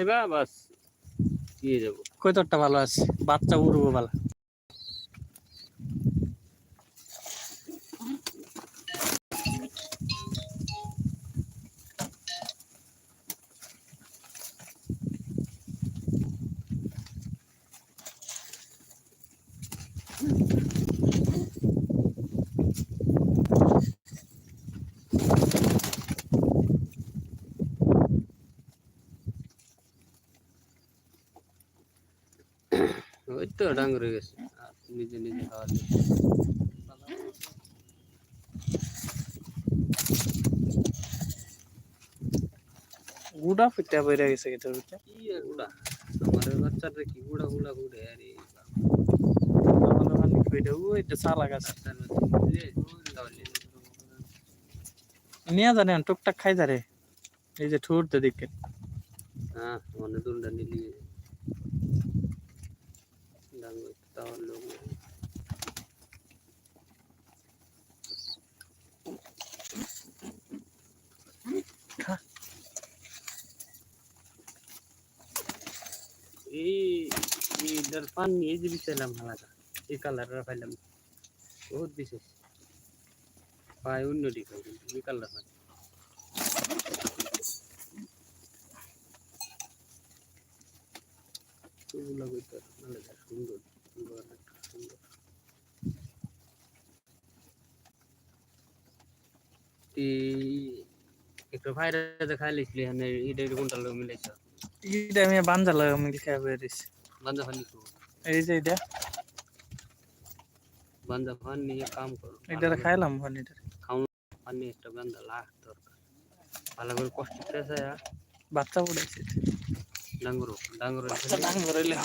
এবা বাস দিয়ে যাব। কই তোরটা ভালো আছে? বাচ্চা উড়বো ভালো ওই তো ডাঙ্গর গেছে। নিজে নিজে খাওয়া। গুড়া ফিটা পড়ে গেছে এটার ভিতরে? কি গুড়া? আমার বাচ্চাটা কি গুড়া গুড়া গুড়ে আরে ভালো ভালো কইটা ওই তো সালা গাছ নিয়ে জানে টুকটাক খাই যারে এই যে ঠুরতে দিকে হ্যাঁ মানে দুলটা নিলি লোক এই এটার পান নিয়ে যে বিচারলাম হালাকা এই কালারটা পাইলাম। বহুত বিশেষ। পায় উন্নতি খাই কিন্তু এই কালার পাই এগুলো আলাদা সুন্দর সুন্দর। একটা ভাইরা দেখাই লিখলি হ্যাঁ এটা কোনটা লোক মিলাইছ এইটা আমি বাঞ্জা লাগা মিল খাই বেরিয়েছি বান্দা ফানি কো এই যে এটা বান্দা ফান নিয়ে কাম করো এটা খাইলাম ফানি একটা বান্দা লাখ দরকার ভালো করে কষ্ট পেয়েছে বাচ্চা পড়েছে ডাঙ্গরো ডাঙ্গরো নাম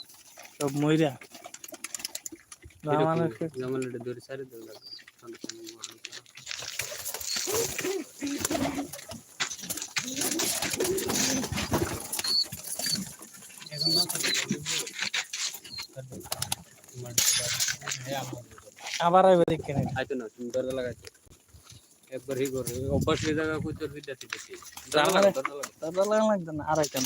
সব মইরা আমার জামাল এটা দূরে সারি না দিকে। আবার আইবে দেখে নে আইতো না তুমি দরজা লাগাইছো। একবার ই করে অভ্যাস হয়ে যাবে কই তোর বিদ্যার্থী লাগা লাগতো না আর কেন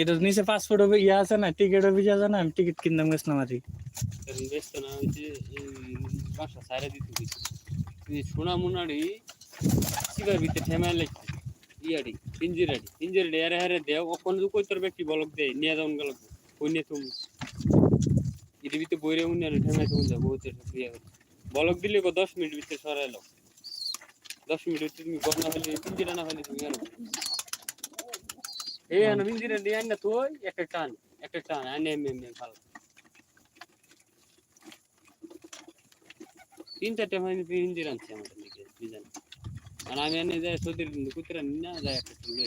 এটা নিচে পাসপোর্ট হবে ইয়া আছে না টিকিট হবে যা জানা আমি টিকিট কিনতাম গেছিলাম আর কি না সোনা মুনাড়ি সিগার ভিতরে ঠেমায় লাগছে ইয়াড়ি পিঞ্জিরাড়ি পিঞ্জিরাড়ি আরে হারে দেও ওখানে তো কই তোর ব্যক্তি বলক দে নিয়ে যাও গেল কই নিয়ে তুমি এর ভিতরে বইরে উনি আর ঠেমায় তুমি যাব বহুত ইয়া বলক দিলে গো দশ মিনিট ভিতরে সরাইলো। দশ মিনিট ভিতরে তুমি গপ না হলে পিঞ্জিরা না হলে তুমি আর এই আনা আন না তুই? একটা টান একটা টান আনে এমনি এমনি ভালো। তিন চারটে মানে পিঞ্জির আনছে আমাদের দিকে দুজন আর আমি এনে যাই সতীর কুতরা না যায় একটা তুলে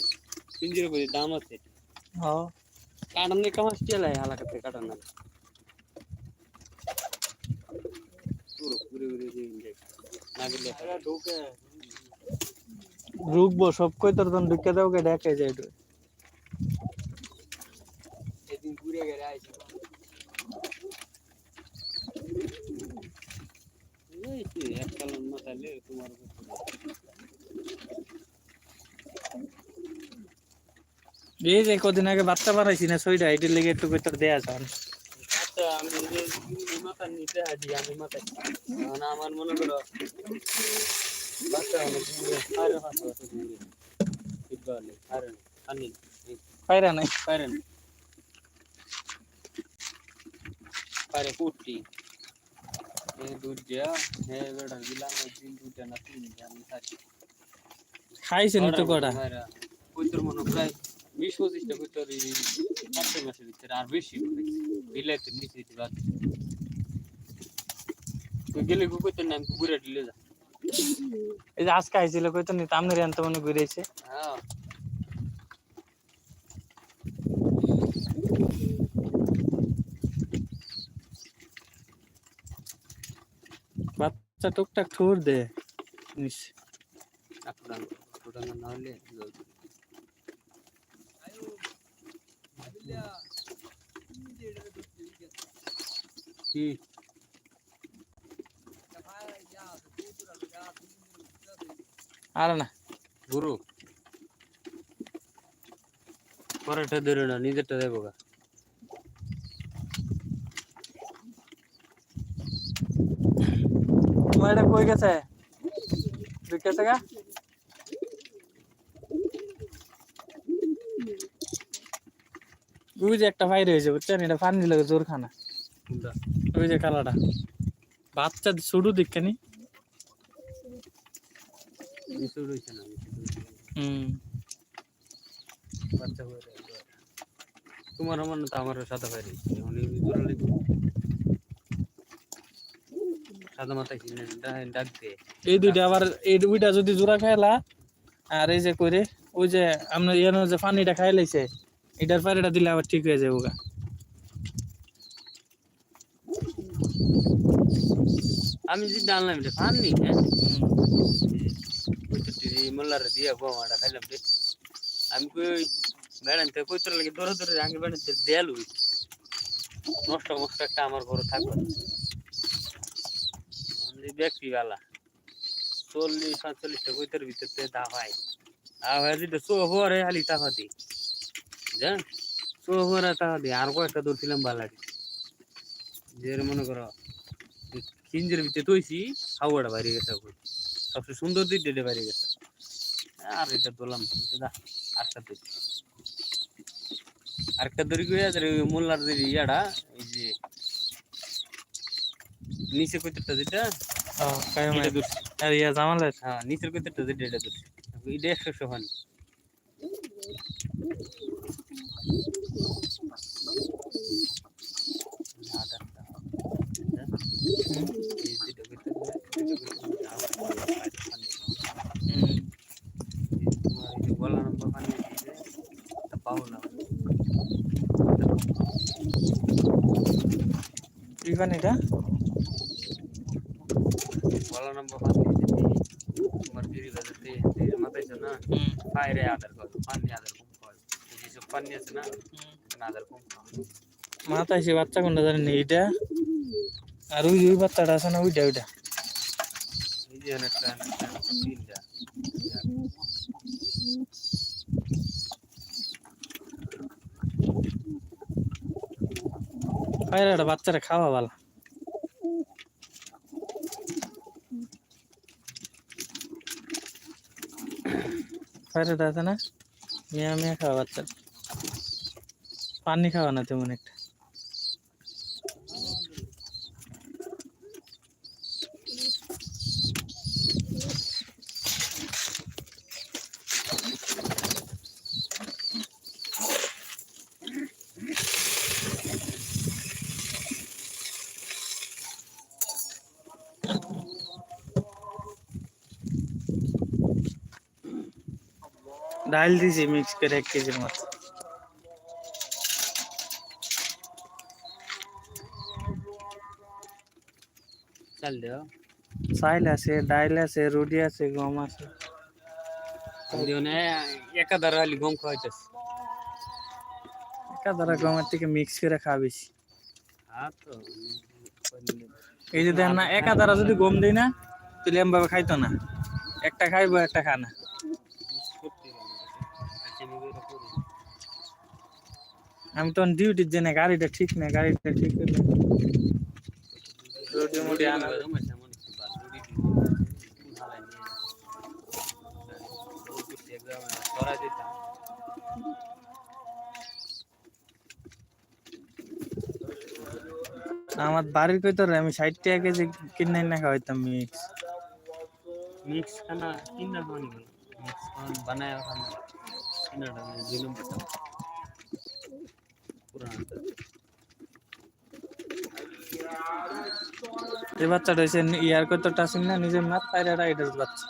পিঞ্জিরে করে দাম আছে হ্যাঁ। কাটান নেই কামাস চেলাই হালাকাতে কাটান না। ঢুকবো সব কই তোর ঢুকে দাও কে দেখে একটু ঘুরে গেলে আইছি কি এককালন মাথালে তোমার এই যে কদিন আগে বাচ্চা বানাইছি না সইটা এটির লেগে একটু কই তোর দেয়া যান আমার মনে করো বাচ্চা নাই পারেন পারে কুটি। দুধ যা হে বেড়া দিলাম দিন দুধ না তিন জানি থাকি খাইছে নি তো কটা? কইতর মনে প্রায় বিশ পঁচিশটা কইতর এই চারটে মাসের ভিতরে আর বেশি বিলাইতে নিচে দিতে বাদ তুই গেলে কইতর নাম কুকুরে দিলে যা। এই যে আজকে আইছিল কইতো নি তামনের আনতে মনে ঘুরেছে হ্যাঁ। বাচ্চা টুকটাক ঠুর দে কি? আর না। গুরু। পরেরটা ধরে না নিজেরটা দেবো গা তোমার এটা কই গেছে? ঢুকেছে গা? ওই যে একটা বাইরে হয়েছে বুঝছেন? এটা পানি লাগে জোর খানা ওই যে কালাটা। বাচ্চা শুরু দেখখানি মিশু রয়েছে না মিশু রয়েছে। না। হুম। বাচ্চা তোমার আমার না তো আমার সাদা বাইরে উনি জোর লিখো সাদা মাথা কিনে ডা- ডাক দে এই দুইটা আবার এই দুইটা যদি জোড়া খাইলা আর এই যে করে ওই যে আমরা এনে যে পানিটা খাই লাইছে এটার পানিটা দিলে আবার ঠিক হয়ে যাবে গা আমি যে ডাললাম এটা ফাননি হ্যাঁ? মোল্লার দিয়া বোমাটা খাইলাম রে। আমি কই বেড়ান তো কইতে লাগে ধরে ধরে আগে তো দেয়াল হই নষ্ট মষ্ট একটা আমার ঘরে থাকবে। আমি ব্যক্তি গালা চল্লিশ ভিতরে দা হয়। আ হয় যেটা চো হরে খালি টাকা দি। জান? দি। আর কয়েকটা বালাটি যে মনে করো ভিতরে তৈছি হাওয়াটা বাইরে গেছে সবচেয়ে সুন্দর দিক ডেটে বাইরে গেছে। আর এটা দোলাম এটা আরেকটা দড়ি। আরেকটা দড়ি করে মোল্লার দড়ি ইয়াটা এই যে নিচে কইতেরটা যেটা আর ইয়া জামালের হ্যাঁ নিচের কইতেরটা যেটা এটা ধরছি এটা একশো যেটা কইতেছে, এটা কইতেছে, আবার হানি। হুম। তোমার এই যে গলা নম্বর পানি দিয়েছে তা পাও না কি পানিটা গলা নম্বর পানি দিয়েছে তোমার দিদি বাজাতে দিদির মাথায় না হুম বাইরে আদার কর পানি আদার কম খাওয়া যেসব পানি আছে না আদার কম খাওয়া মাথায় সে বাচ্চা কোনটা জানি না এইটা আর ওই ওই বাচ্চাটা আছে না ওইটা ওইটা। তিনটা। পায়রাটা বাচ্চারা খাওয়া ভালো। পায়রাটা আছে না? মিয়া মিয়া খাওয়া বাচ্চা পানি খাওয়া না তেমন একটা। ডাল দিছি মিক্স করে এক কেজির মতো চাল দেও আছে ডাইল আছে রুটি আছে গম আছে। একাধার হালি গম খাওয়াইতেছে। একা দ্বারা গমের থেকে মিক্স করে এই যে না যদি গম দিই না তাহলে এম ভাবে খাইতো না। একটা খাইবো একটা খা আমি তখন ডিউটির জন্য গাড়িটা ঠিক না গাড়িটা ঠিক রুটি মুটি আনা আমার বাড়ির ভিতরে আমি ষাট টাকা কেজি কিনে না খাওয়াইতাম মিক্স মিক্স খানা কিনা খাওয়ানি মিক্স খাওয়ান বানায় খানা কিনাটা দুই এই বাচ্চাটা হয়েছে ইয়ার কত টাসিং না নিজের মাত পায়রা রাইডার বাচ্চা।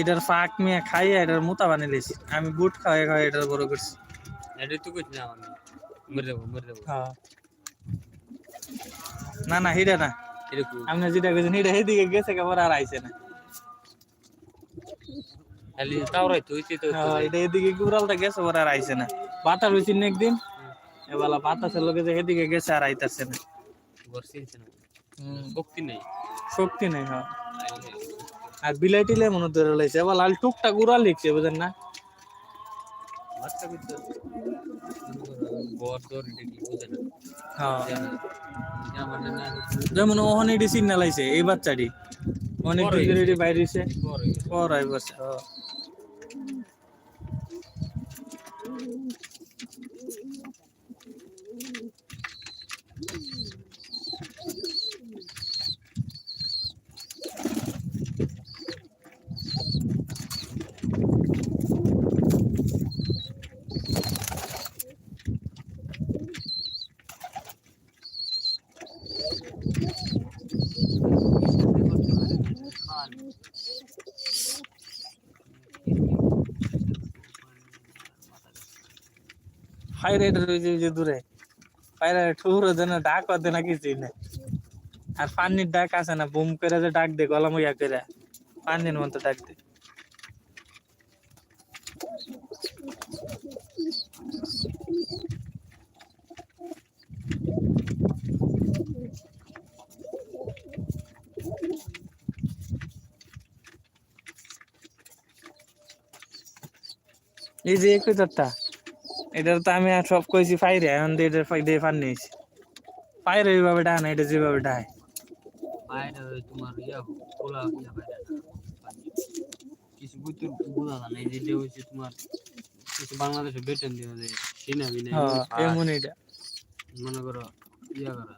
এটার ফাঁক মিয়া খাইয়ে এটার মোতা বানিয়ে লিছি আমি বুট খাওয়াই খাওয়াই এটার বড় করছি। এটা তো কিছু না মরে মরে হ্যাঁ। না না হিডা না। আপনি যেটা কইছেন হিডা এদিকে গেছে কেবল আর আইছে না। খালি তাও রাই তুই তো হ্যাঁ, এটা এদিকে উড়ালটা গেছে ওর আর আইছে না। বাতার না একদিন এবেলা বাতাসের লোকে যে এদিকে গেছে আর আইতাছে না। শক্তি নেই। শক্তি নেই হ্যাঁ। আর বিলাই টিলে মনে ধরে লাইছে এবার লাল টুকটাক উড়াল লিখছে বুঝেন না? এটা হ্যাঁ। না। যেমন ওখানে এটি সিগনাল আইছে এই বাচ্চাটি। অনেক ডিগ্রি বাইরে। পর আই রাইডার ওই যে দূরে। রাইডার ঠুর দেন ডাক দেন না কিছুই না আর পানির ডাক আছে না, বুম করে যে ডাক দে, গলা মইয়া করে। পানির মতো ডাক দে। এই যে একটু চারটা এটার তো আমি আর সব কইছি ফাইরে এখন এটার ফাই দিয়ে ফান নিয়েছি। ফাইর ওইভাবে ডায় না এটা যেভাবে ডায় তোমার ইয়া খোলা। কিছু বুঝতে বোঝা যায় না যেটা হচ্ছে তোমার কিছু বাংলাদেশে বেতন দিয়ে যে সিনা বিনা হ্যাঁ এমন এটা। মনে করো ইয়া করা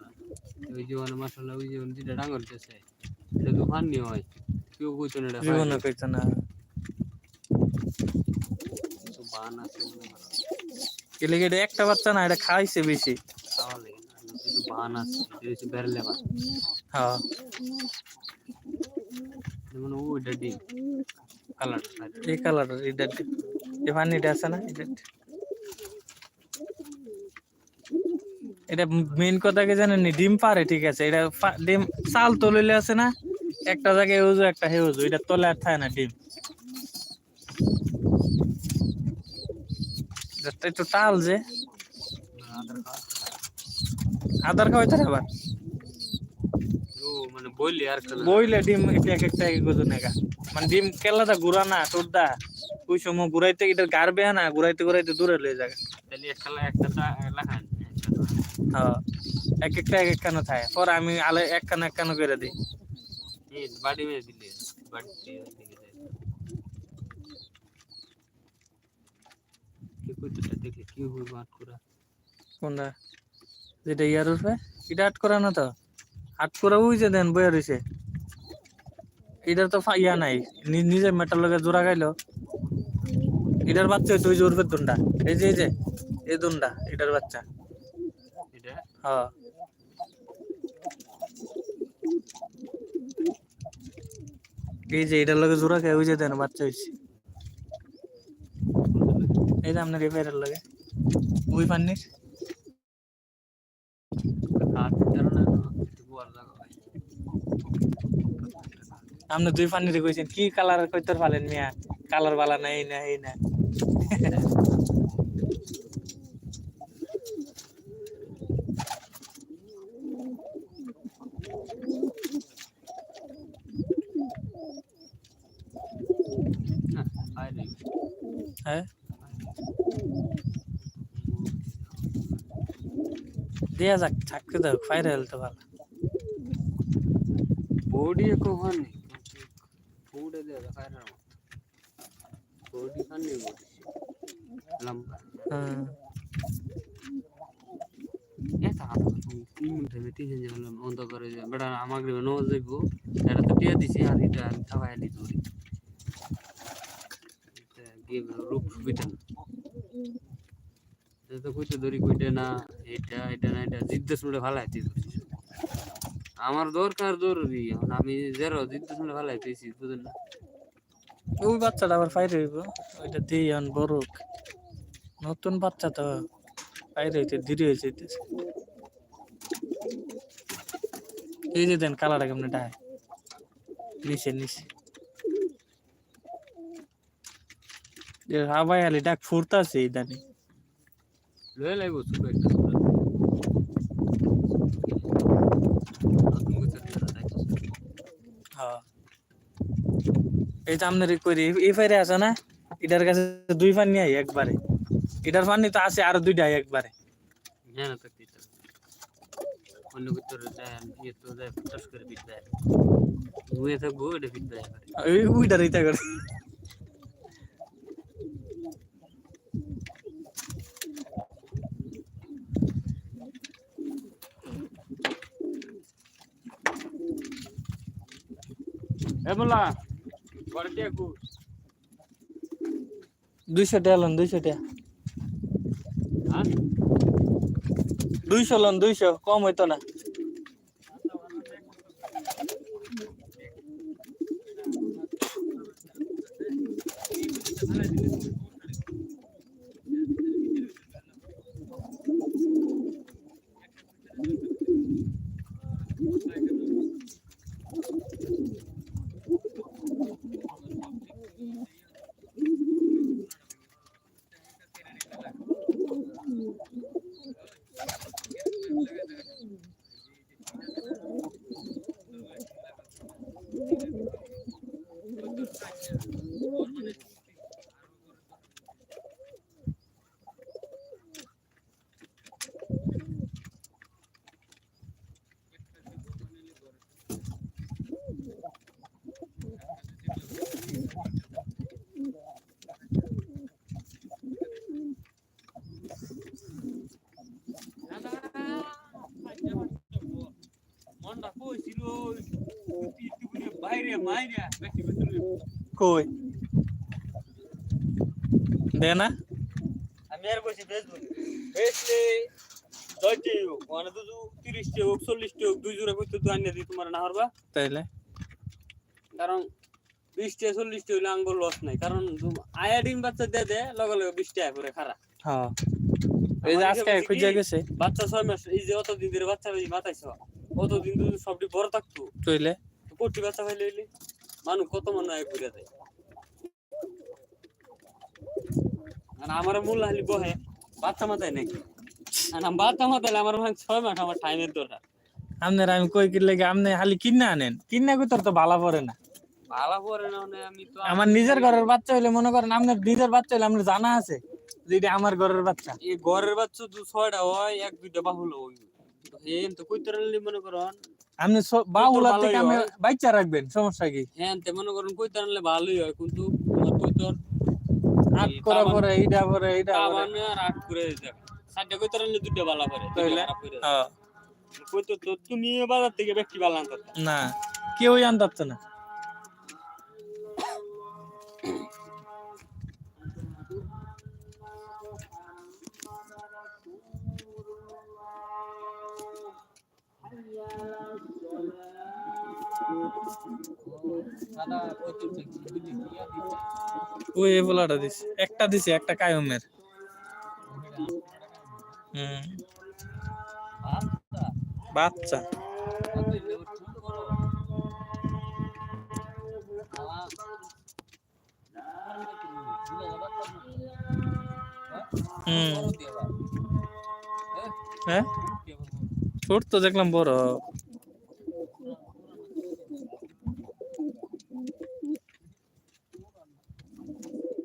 ওই জীবনে মাসাল্লাহ ওই জীবন যেটা ডাঙর গেছে এটা তো ফান্নি হয়। কেউ কইতো না এটা জীবনে কইতো না। বান আছে করো। এলে এটা একটা বাচ্চা না এটা খাইছে বেশি? হ্যাঁ। এই কালার এটা এই পানিটা আছে না এটা এটা মেইন কথা কি জানেন? ডিম পারে ঠিক আছে। এটা ডিম চাল তলিলে আছে না একটা জায়গায় হেউজু একটা হেউজু এটা তলে আর থাকে না ডিম। এটা একটু টাল যে। আদার খাওয়াইতে আবার? মানে আর বইলে ডিম এটা এক একটা এক গজু নেগা। মানে ডিম কেলাটা না ওই সময় ঘুরাইতে এটা না ঘুরাইতে ঘুরাইতে দূরে লয়ে যাবে তাহলে একটা লা- একটা চা- লাগান হ্যাঁ এক একটা এক থাকে। পরে আমি আলে এক কানো এক কানো করে দিই। এই বাড়ি মেরে দিলে বাড়ি কইতেটা দেখলে কি হবে মাঠ করা। কোনটা? যেটা ইয়ার উঠবে? এটা আট করা না তো? আট করা ওই যে দেন বইয়া রয়েছে এটার তো ইয়া নাই নি- নিজের মেটার লগে জোড়া খাইলো এটার বাচ্চা হইতো ওই যে উর্ফের দুনটা। এই যে এই যে এই দুনটা এটার বাচ্চা। হ্যাঁ। এই যে এটার লগে জোড়া খাই ওই যে দেন বাচ্চা হয়েছে এই যে আপনার লগে। ওই পান্নির আপনি দুই পান্নিরে কইছেন, কি কালার কইতর ফালেন মিয়া? কালার বালা না, এই এই না। হ্যাঁ? দেয়া যাক থাকতে দাও ফাইরে হেলতে ভালো। বডি কখন বাইরের মতো বডি ফানি বডি। লম্বা। হ্যাঁ। এটা তিন মিনিট তিন জন যে বেটা আমাকে নজ যাইব এটা তো টিয়া দিছি আর এটা খাওয়াই নি দূরে রূপ সুবিধা না এটা তো ধরি কইতে না এটা এটা না এটা জিদ্দ শুনে ভালো আইতে আমার দরকার জরুরি, এখন আমি জেরো জিদ্দ শুনে ভালো আইতেছি বুঝেন না? ওই বাচ্চাটা আবার বাইরে হইব? ওইটা দিয়ে আন বড় নতুন বাচ্চা তো বাইরে হইতে দেরি হয়েছে এই যে দেন কালারটা কেমন ডায় নিচে নিচে। হাবাই আলি ডাক ফুরতাছে ইদানি। লয়ে লাইব ছোট একটা এই যে আপনার করি এই ফাইরে আছে না এটার কাছে দুই ফান নিয়ে একবারে এটার ফানি তো আছে আর দুইটা একবারে থাকতে ইচ্ছা অন্য যায় ইয়ে তো যায় ফুটাস করে পিট দেয় থাকব এটা পিট দেয় করে ওই করে কু টাকা লন টাকা। হ্যাঁ? দুইশো লন দুইশো কম হইতো না। মনটা কইছিল বাইরে মাইরা বেশি বেশি কই? দে না? আমি আর বেচলে দশটি হোক মানে তিরিশটি হোক চল্লিশটি হোক দুই জোড়া করতে তোমার না হারবা? তাইলে? কারণ বিশটা চল্লিশটি হইলে আঙ্গুল লস নাই। কারণ আয়াডিন বাচ্চা দিয়ে দে লগে লগে বিশ টাকা করে খারা। হ্যাঁ। এই যে আজকে খুঁজে গেছে। বাচ্চা ছয় মাস এই যে অতদিন ধরে বাচ্চা মাথাইছ অতদিন সবটি বড় থাকতো। তইলে? কোটি বাচ্চা মানুষ কত মনে হয় ঘুরে আর আমার মূল হালি বহে বাচ্চা মাথায় নাকি? বাচ্চা মাথায় আমার ছয় মাস আমার টাইমের দরকার। আপনার আমি কই কিনলে কি আপনি খালি কিনা আনেন? কিনা তোর তো ভালো পড়ে না। ভালো করে না মানে আমি তো আমার নিজের ঘরের বাচ্চা হইলে মনে করেন আপনার নিজের বাচ্চা হইলে আপনার জানা আছে যে এটা আমার ঘরের বাচ্চা। এই ঘরের বাচ্চা দু ছয়টা হয় এক দুইটা বাহুল তো কইতে মনে করেন আপনি বাহুলার থেকে আমি। বাচ্চা রাখবেন সমস্যা কি? হ্যাঁ তে মনে করেন কই ভালোই হয় কিন্তু তোমার কইতর আট করা পরে এইটা পরে এইটা মানে আর আট করে দিতে সাতটা কই দুটো ভালো করে তাইলে? হ্যাঁ, কই তো তুমি বাজার থেকে ব্যক্তি ভালো আনতে না কেউই আনতে না। ওই এই বলাটা দিছে। একটা দিছে, একটা কায়মের। হুম। বাচ্চা। হ্যাঁ? ছোট তো দেখলাম বড়।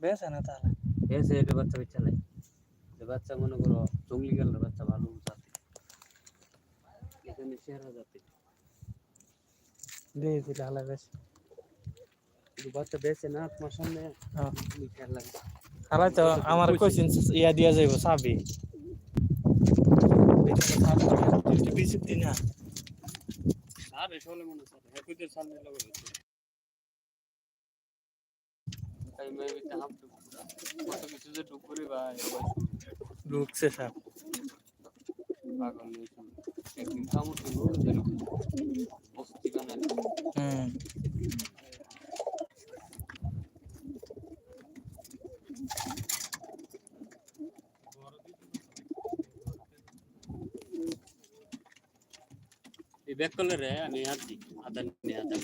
বেশ না তাহলে? বেসে এটা বাচ্চা বাচ্চা লাই যে বাচ্চা মনে করো জঙ্গলি কালার বাচ্চা ভালো জাতি এখানে চেহারা জাতি দিয়ে দিলে হালা বেশ। বাচ্চা বেসে না তোমার সামনে হ্যাঁ। খেয়াল লাগে হালাই তো আমার কইছেন ইয়া দিয়া যাইব চাবি। বিশ দিন না আর এসলে মনে স্যার হেকুদের সামনে লগো তাই মে বিতে হাম কত কিছু যে ডুব করে ভাই ঢুকছে সব পাগল একদিন কামড় দিব বস্তি বানাই হুম। এই ব্যাক কলারে আমি হাত দিই আদান নিয়ে আদান